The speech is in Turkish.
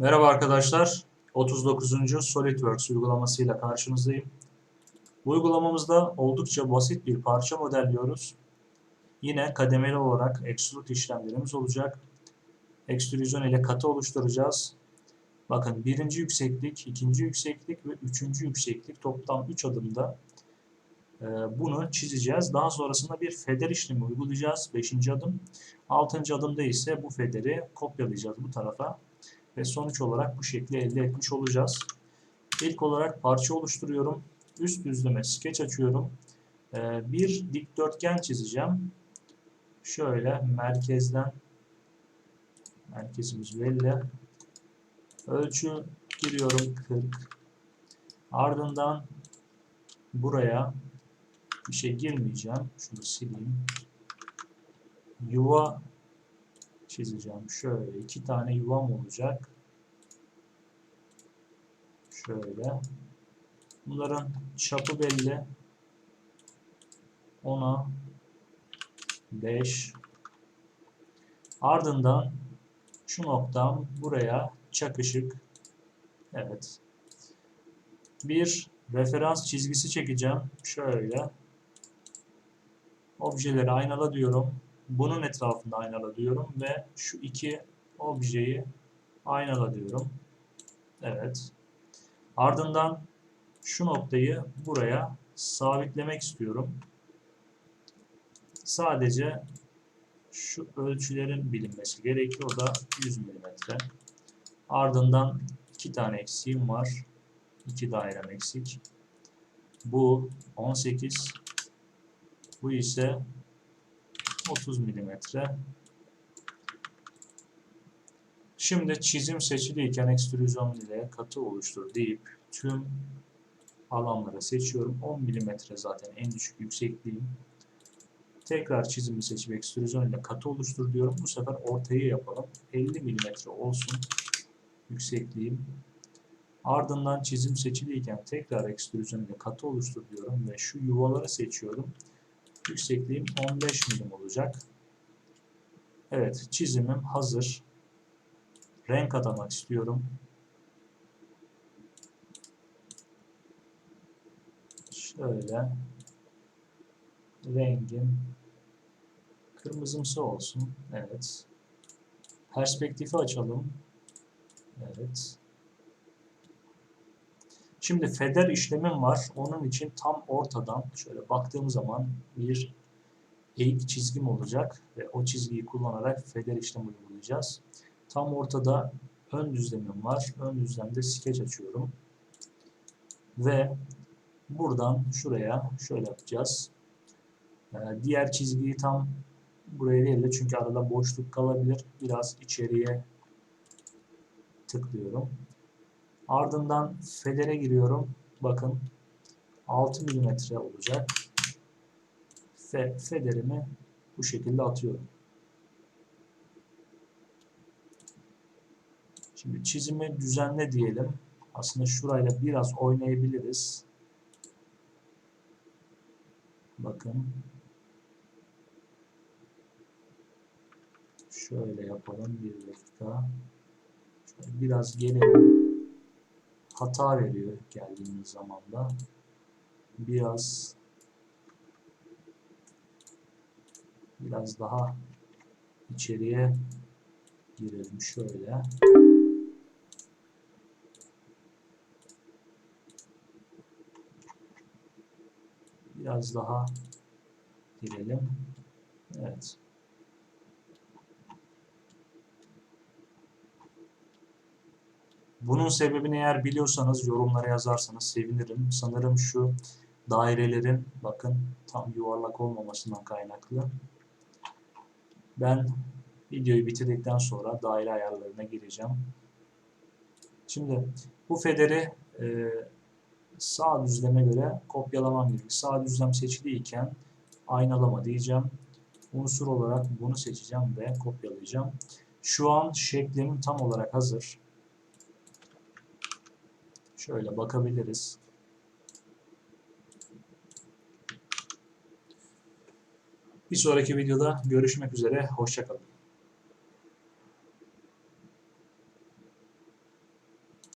Merhaba arkadaşlar. 39. SolidWorks uygulamasıyla karşınızdayım. Bu uygulamamızda oldukça basit bir parça modelliyoruz. Yine kademeli olarak extrude işlemlerimiz olacak. Ekstrüzyon ile katı oluşturacağız. Bakın birinci yükseklik, ikinci yükseklik ve üçüncü yükseklik toplam 3 adımda e, bunu çizeceğiz. Daha sonrasında bir feder işlemi uygulayacağız. Beşinci adım. Altıncı adımda ise bu federi kopyalayacağız bu tarafa ve sonuç olarak bu şekli elde etmiş olacağız. İlk olarak parça oluşturuyorum. Üst düzleme skeç açıyorum. Ee, bir dikdörtgen çizeceğim. Şöyle merkezden merkezimiz belli. Ölçü giriyorum 40. Ardından buraya bir şey girmeyeceğim. Şunu sileyim. Yuva çizeceğim. Şöyle iki tane yuvam olacak. Şöyle. Bunların çapı belli. 10'a 5. Ardından şu noktam buraya çakışık. Evet. Bir referans çizgisi çekeceğim. Şöyle. Objeleri aynala diyorum bunun etrafında aynala diyorum ve şu iki objeyi aynala diyorum. Evet. Ardından şu noktayı buraya sabitlemek istiyorum. Sadece şu ölçülerin bilinmesi gerekiyor. O da 100 mm. Ardından iki tane eksiğim var. İki dairem eksik. Bu 18. Bu ise 30 milimetre. Şimdi çizim seçiliyken ekstrüzyon ile katı oluştur deyip tüm alanları seçiyorum. 10 milimetre zaten en düşük yüksekliğim. Tekrar çizimi seçip ekstrüzyon ile katı oluştur diyorum. Bu sefer ortayı yapalım. 50 milimetre olsun yüksekliğim. Ardından çizim seçiliyken tekrar ekstrüzyon ile katı oluştur diyorum ve şu yuvaları seçiyorum. Yüksekliğim 15 milim olacak. Evet çizimim hazır. Renk atamak istiyorum. Şöyle rengim kırmızımsı olsun. Evet. Perspektifi açalım. Evet. Şimdi feder işlemim var. Onun için tam ortadan şöyle baktığım zaman bir eğik çizgim olacak ve o çizgiyi kullanarak feder işlemi uygulayacağız. Tam ortada ön düzlemim var. Ön düzlemde skeç açıyorum. Ve buradan şuraya şöyle yapacağız. Ee, diğer çizgiyi tam buraya değil de çünkü arada boşluk kalabilir. Biraz içeriye tıklıyorum. Ardından federe giriyorum. Bakın 6 mm olacak. Fe, federimi bu şekilde atıyorum. Şimdi çizimi düzenle diyelim. Aslında şurayla biraz oynayabiliriz. Bakın. Şöyle yapalım. Bir dakika. Şöyle biraz gelelim hata veriyor geldiğimiz zaman da. Biraz biraz daha içeriye girelim şöyle. Biraz daha girelim. Evet. Bunun sebebini eğer biliyorsanız yorumlara yazarsanız sevinirim. Sanırım şu dairelerin bakın tam yuvarlak olmamasından kaynaklı. Ben videoyu bitirdikten sonra daire ayarlarına gireceğim. Şimdi bu federi e, sağ düzleme göre kopyalamam gerekiyor. Sağ düzlem seçiliyken aynalama diyeceğim. Unsur olarak bunu seçeceğim ve kopyalayacağım. Şu an şeklim tam olarak hazır. Şöyle bakabiliriz. Bir sonraki videoda görüşmek üzere. Hoşçakalın.